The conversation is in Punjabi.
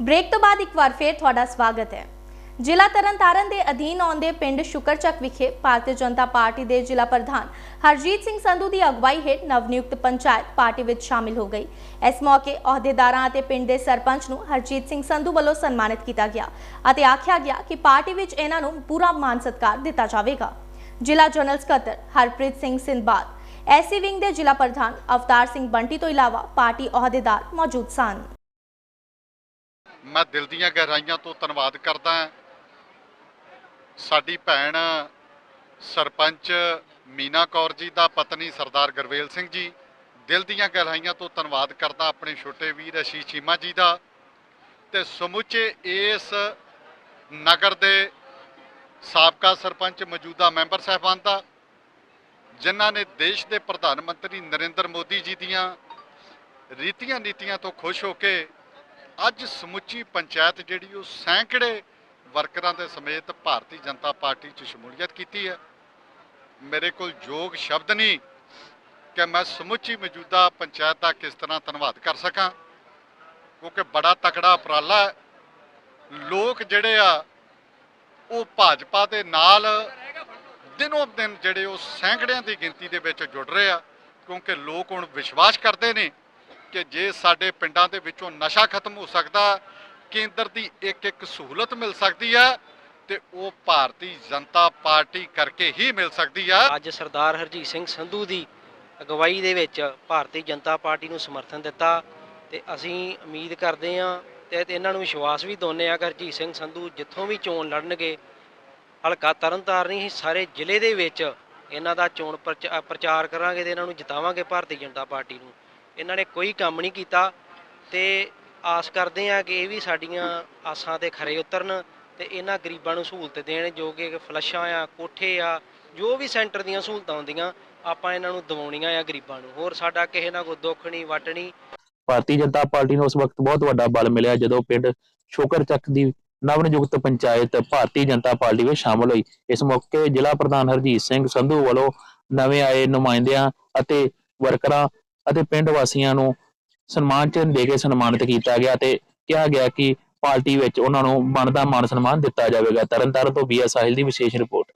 ਬ੍ਰੇਕ ਤੋਂ ਬਾਅਦ ਇੱਕ ਵਾਰ ਫੇਰ ਤੁਹਾਡਾ ਸਵਾਗਤ ਹੈ। ਜ਼ਿਲ੍ਹਾ ਤਰਨਤਾਰਨ ਦੇ ਅਧੀਨ ਆਉਂਦੇ ਪਿੰਡ ਸ਼ੁਕਰਚੱਕ ਵਿਖੇ ਭਾਰਤੀ ਜਨਤਾ ਪਾਰਟੀ ਦੇ ਜ਼ਿਲ੍ਹਾ ਪ੍ਰਧਾਨ ਹਰਜੀਤ ਸਿੰਘ ਸੰਧੂ ਦੀ ਅਗਵਾਈ ਹੇਠ ਨਵਨਿਯੁਕਤ ਪੰਚਾਇਤ ਪਾਰਟੀ ਵਿੱਚ ਸ਼ਾਮਿਲ ਹੋ ਗਈ। ਇਸ ਮੌਕੇ ਅਹੁਦੇਦਾਰਾਂ ਅਤੇ ਪਿੰਡ ਦੇ ਸਰਪੰਚ ਨੂੰ ਹਰਜੀਤ ਸਿੰਘ ਸੰਧੂ ਵੱਲੋਂ ਸਨਮਾਨਿਤ ਕੀਤਾ ਗਿਆ ਅਤੇ ਆਖਿਆ ਗਿਆ ਕਿ ਪਾਰਟੀ ਵਿੱਚ ਇਹਨਾਂ ਨੂੰ ਪੂਰਾ ਮਾਨ ਸਤਿਕਾਰ ਦਿੱਤਾ ਜਾਵੇਗਾ। ਜ਼ਿਲ੍ਹਾ ਜਨਰਲ ਸਕੱਤਰ ਹਰਪ੍ਰੀਤ ਸਿੰਘ ਸਿੰਧਬਾਦ ਐਸੀ ਵਿੰਗ ਦੇ ਜ਼ਿਲ੍ਹਾ ਪ੍ਰਧਾਨ ਅਵਤਾਰ ਸਿੰਘ ਬੰਟੀ ਤੋਂ ਇਲਾਵਾ ਪਾਰਟੀ ਅਹੁਦੇਦਾਰ ਮੌਜੂਦ ਸਨ। ਮੈਂ ਦਿਲ ਦੀਆਂ ਗਹਿਰਾਈਆਂ ਤੋਂ ਧੰਨਵਾਦ ਕਰਦਾ ਸਾਡੀ ਭੈਣ ਸਰਪੰਚ ਮੀਨਾ ਕੌਰ ਜੀ ਦਾ ਪਤਨੀ ਸਰਦਾਰ ਗੁਰਵੇਲ ਸਿੰਘ ਜੀ, ਦਿਲ ਦੀਆਂ ਗਹਿਰਾਈਆਂ ਤੋਂ ਧੰਨਵਾਦ ਕਰਦਾ ਆਪਣੇ ਛੋਟੇ ਵੀਰ ਅਸ਼ੀਸ਼ ਚੀਮਾ ਜੀ ਦਾ। ਤੇ ਸਮੁੱਚੇ ਇਸ ਨਗਰ ਦੇ ਸਾਬਕਾ ਸਰਪੰਚ ਮੌਜੂਦਾ ਮੈਂਬਰ ਸਾਹਿਬਾਨ ਦਾ, ਜਿਨ੍ਹਾਂ ਨੇ ਦੇਸ਼ ਦੇ ਪ੍ਰਧਾਨ ਮੰਤਰੀ ਨਰਿੰਦਰ ਮੋਦੀ ਜੀ ਦੀਆਂ ਰੀਤੀਆਂ ਨੀਤੀਆਂ ਤੋਂ ਖੁਸ਼ ਹੋ ਕੇ ਅੱਜ ਸਮੁੱਚੀ ਪੰਚਾਇਤ ਜਿਹੜੀ ਉਹ ਸੈਂਕੜੇ ਵਰਕਰਾਂ ਦੇ ਸਮੇਤ ਭਾਰਤੀ ਜਨਤਾ ਪਾਰਟੀ 'ਚ ਸ਼ਮੂਲੀਅਤ ਕੀਤੀ ਹੈ। ਮੇਰੇ ਕੋਲ ਯੋਗ ਸ਼ਬਦ ਨਹੀਂ ਕਿ ਮੈਂ ਸਮੁੱਚੀ ਮੌਜੂਦਾ ਪੰਚਾਇਤ ਦਾ ਕਿਸ ਤਰ੍ਹਾਂ ਧੰਨਵਾਦ ਕਰ ਸਕਾਂ। ਕਿਉਂਕਿ ਬੜਾ ਤਕੜਾ ਉਪਰਾਲਾ ਹੈ। ਲੋਕ ਜਿਹੜੇ ਆ, ਉਹ ਭਾਜਪਾ ਦੇ ਨਾਲ ਦਿਨੋਂ ਦਿਨ ਜਿਹੜੇ ਉਹ ਸੈਂਕੜਿਆਂ ਦੀ ਗਿਣਤੀ ਦੇ ਵਿੱਚ ਜੁੜ ਰਹੇ ਆ। ਕਿਉਂਕਿ ਲੋਕ ਹੁਣ ਵਿਸ਼ਵਾਸ ਕਰਦੇ ਨੇ ਕਿ ਜੇ ਸਾਡੇ ਪਿੰਡਾਂ ਦੇ ਵਿੱਚੋਂ ਨਸ਼ਾ ਖਤਮ ਹੋ ਸਕਦਾ, ਕੇਂਦਰ ਦੀ ਇੱਕ ਇੱਕ ਸਹੂਲਤ ਮਿਲ ਸਕਦੀ ਹੈ ਤੇ ਉਹ ਭਾਰਤੀ ਜਨਤਾ ਪਾਰਟੀ ਕਰਕੇ ਹੀ ਮਿਲ ਸਕਦੀ ਹੈ ਅੱਜ ਸਰਦਾਰ ਹਰਜੀਤ ਸਿੰਘ ਸੰਧੂ ਦੀ ਅਗਵਾਈ ਦੇ ਵਿੱਚ ਭਾਰਤੀ ਜਨਤਾ ਪਾਰਟੀ ਨੂੰ ਸਮਰਥਨ ਦਿੱਤਾ ਤੇ ਅਸੀਂ ਉਮੀਦ ਕਰਦੇ ਹਾਂ ਤੇ ਇਹਨਾਂ ਨੂੰ ਵਿਸ਼ਵਾਸ ਵੀ ਦਿੰਦੇ ਆ ਕਿ ਹਰਜੀਤ ਸਿੰਘ ਸੰਧੂ ਜਿੱਥੋਂ ਵੀ ਚੋਣ ਲੜਨਗੇ, ਹਲਕਾ ਤਰਨਤਾਰਨ ਹੀ ਸਾਰੇ ਜ਼ਿਲ੍ਹੇ ਦੇ ਵਿੱਚ ਇਹਨਾਂ ਦਾ ਚੋਣ ਪ੍ਰਚ- ਪ੍ਰਚਾਰ ਕਰਾਂਗੇ ਤੇ ਇਹਨਾਂ ਨੂੰ ਜਿਤਾਵਾਂਗੇ ਭਾਰਤੀ ਜਨਤਾ ਪਾਰਟੀ ਨੂੰ। ਇਹਨਾਂ ਨੇ ਕੋਈ ਕੰਮ ਨਹੀਂ ਕੀਤਾ ਤੇ ਆਸ ਕਰਦੇ ਆ ਕਿ ਇਹ ਵੀ ਸਾਡੀਆਂ ਆਸਾਂ ਤੇ ਖਰੇ ਉਤਰਨ ਤੇ ਇਹਨਾਂ ਗਰੀਬਾਂ ਨੂੰ ਸਹੂਲਤ ਦੇਣ, ਜੋ ਕਿ ਫਲੱਸ਼ਾਂ ਆ, ਕੋਠੇ ਆ, ਜੋ ਵੀ ਸੈਂਟਰ ਦੀਆਂ ਸਹੂਲਤਾਂ ਹੁੰਦੀਆਂ, ਆਪਾਂ ਇਹਨਾਂ ਨੂੰ ਦਿਵਾਉਣੀਆਂ ਆ ਗਰੀਬਾਂ ਨੂੰ। ਹੋਰ ਸਾਡਾ ਕਿਸੇ ਨਾਲ ਕੋਈ ਦੁੱਖ ਨਹੀਂ, ਵਟ ਨਹੀਂ। ਭਾਰਤੀ ਜਨਤਾ ਪਾਰਟੀ ਨੂੰ ਉਸ ਵਕਤ ਬਹੁਤ ਵੱਡਾ ਬਲ ਮਿਲਿਆ, ਜਦੋਂ ਪਿੰਡ ਸ਼ੋਕਰਚੱਕ ਦੀ ਨਵਨਿਯੁਕਤ ਪੰਚਾਇਤ ਭਾਰਤੀ ਜਨਤਾ ਪਾਰਟੀ ਵਿੱਚ ਸ਼ਾਮਲ ਹੋਈ। ਇਸ ਮੌਕੇ ਜ਼ਿਲ੍ਹਾ ਪ੍ਰਧਾਨ ਹਰਜੀਤ ਸਿੰਘ ਸੰਧੂ ਵੱਲੋਂ ਨਵੇਂ ਆਏ ਨੁਮਾਇੰਦਿਆਂ ਅਤੇ ਵਰਕਰਾਂ ਅਤੇ ਪਿੰਡ ਵਾਸੀਆਂ ਨੂੰ ਸਨਮਾਨ ਚਿੰਨ੍ਹ ਦੇ ਕੇ ਸਨਮਾਨਿਤ ਕੀਤਾ ਗਿਆ ਤੇ ਕਿਹਾ ਗਿਆ ਕਿ ਪਾਰਟੀ ਵਿੱਚ ਉਹਨਾਂ ਨੂੰ ਬਣਦਾ ਮਾਨ ਸਨਮਾਨ ਦਿੱਤਾ ਜਾਵੇਗਾ। ਤਰਨਤਾਰਨ ਤੋਂ ਬੀਐਸ ਸਾਹਿਲ ਦੀ ਵਿਸ਼ੇਸ਼ ਰਿਪੋਰਟ।